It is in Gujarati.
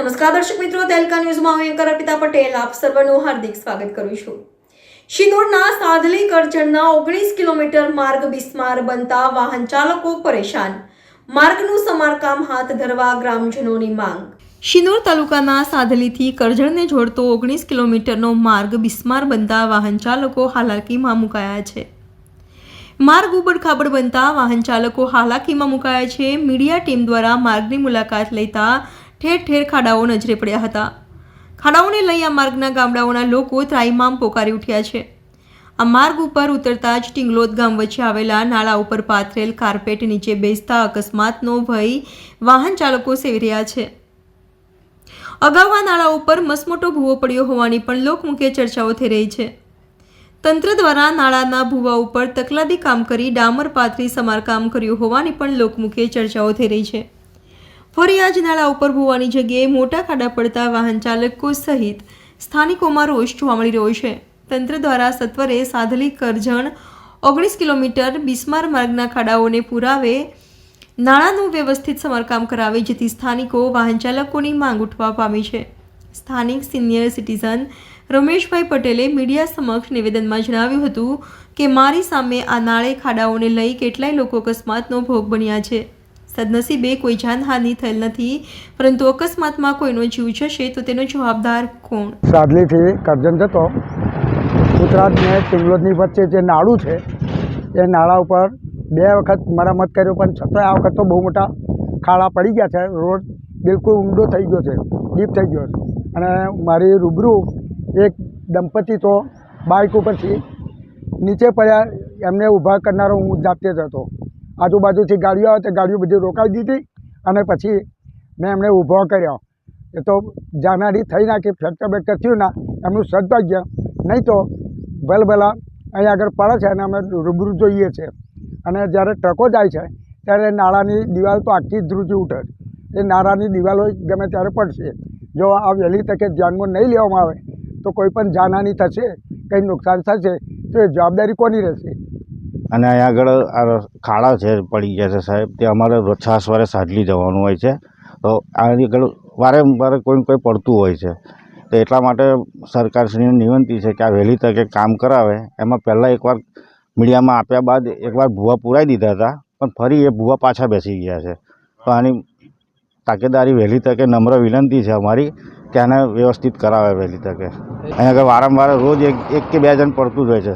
નમસ્કાર દર્શક મિત્રો, તેલકા ન્યૂઝમાં હું એન્કર અર્પિતા પટેલ. આપ સર્વનું હાર્દિક સ્વાગત કરું છું. શિનોરના સાધલી કરજણના ઓગણીસ કિલોમીટર માર્ગ બિસ્માર બનતા વાહન ચાલકો પરેશાન. માર્ગનું સમારકામ હાથ ધરવા ગ્રામજનોની માંગ. શિનોર તાલુકાના સાધલીથી કરજણને જોડતો ઓગણીસ કિલોમીટરનો માર્ગ બિસ્માર બનતા વાહન ચાલકો હાલાકીમાં મુકાયા છે. માર્ગ ઉબડખાબડ બનતા વાહન ચાલકો હાલાકીમાં મુકાયા છે. મીડિયા ટીમ દ્વારા માર્ગની મુલાકાત લેતા ઠેર ઠેર ખાડાઓ નજરે પડ્યા હતા. ખાડાઓને લઈ આ માર્ગના ગામડાઓના લોકો ત્રાઈમામ પોકારી ઉઠ્યા છે. આ માર્ગ ઉપર ઉતરતા જ ટિંગલોદ ગામ વચ્ચે આવેલા નાળા ઉપર પાથરેલ કાર્પેટ નીચે બેસતા અકસ્માતનો ભય વાહન ચાલકો સેવી રહ્યા છે. અગાઉ આ નાળા ઉપર મસમોટો ભૂવો પડ્યો હોવાની પણ લોકમુખે ચર્ચાઓ થઈ રહી છે. તંત્ર દ્વારા નાળાના ભૂવા ઉપર તકલાદી કામ કરી ડામર પાથરી સમારકામ કર્યું હોવાની પણ લોકમુખે ચર્ચાઓ થઈ રહી છે. ફરી આજ નાળા ઉપર ભૂવાની જગ્યાએ મોટા ખાડા પડતા વાહન ચાલકો સહિત સ્થાનિકોમાં રોષ જોવા મળી રહ્યો છે. તંત્ર દ્વારા સત્વરે સાધલી કરજણ ઓગણીસ કિલોમીટર બિસ્માર માર્ગના ખાડાઓને પુરાવે નાણાંનું વ્યવસ્થિત સમારકામ કરાવે જેથી સ્થાનિકો વાહન ચાલકોની માંગ ઉઠવા પામી છે. સ્થાનિક સિનિયર સિટીઝન રમેશભાઈ પટેલે મીડિયા સમક્ષ નિવેદનમાં જણાવ્યું હતું કે, મારી સામે આ નાળે ખાડાઓને લઈ કેટલાય લોકો અકસ્માતનો ભોગ બન્યા છે. સદનસીબે કોઈ જાનહાનિ થયેલ નથી, પરંતુ અકસ્માતમાં કોઈનો જીવ જશે તો તેનો જવાબદાર કોણ? સાદલીથી કરજણ જતો. ગુજરાતને ને ટિંગલોદની વચ્ચે જે નાળું છે, એ નાળા ઉપર બે વખત મરામત કર્યો, પણ છતાં આ વખત તો બહુ મોટા ખાડા પડી ગયા છે. રોડ બિલકુલ ઊંડો થઈ ગયો છે, ડીપ થઈ ગયો છે. અને મારી રૂબરૂ એક દંપતી તો બાઇક ઉપરથી નીચે પડ્યા, એમને ઊભા કરનારો હું જાતે જ હતો. આજુબાજુથી ગાડીઓ આવે તો ગાડીઓ બધી રોકાઈ દીધી અને પછી મેં એમને ઊભો કર્યો. એ તો જાનારી થઈ નાખી, ફ્રેક્ચર બેક્ચર થયું ના, એમનું સદભાગ્ય. નહીં તો ભલભલા અહીં આગળ પડે છે અને અમે રૂબરૂ જોઈએ છે. અને જ્યારે ટ્રકો જાય છે, ત્યારે નાળાની દિવાલ તો આખી ધ્રુજી ઉઠે છે. એ નાળાની દિવાલો ગમે ત્યારે પડશે. જો આ વહેલી તકે ધ્યાનમાં નહીં લેવામાં આવે, તો કોઈ પણ જાનહાની થશે, કંઈ નુકસાન થશે, તો એ જવાબદારી કોની રહેશે? અને અહીંયા આગળ આ ખાડા છે, પડી ગયા છે સાહેબ. તે અમારે છાસ વારે સાડલી જવાનું હોય છે. તો આની આગળ વારંવાર કોઈને કોઈ પડતું હોય છે. તો એટલા માટે સરકારશ્રીને વિનંતી છે કે આ વહેલી તકે કામ કરાવે. એમાં પહેલાં એકવાર મીડિયામાં આપ્યા બાદ એકવાર ભૂવા પુરાઈ દીધા હતા, પણ ફરી એ ભૂવા પાછા બેસી ગયા છે. તો આની તાકેદારી વહેલી તકે નમ્ર વિનંતી છે અમારી કે આને વ્યવસ્થિત કરાવે વહેલી તકે. અહીંયા આગળ વારંવાર રોજ એક એક કે બે જણ પડતું જ હોય છે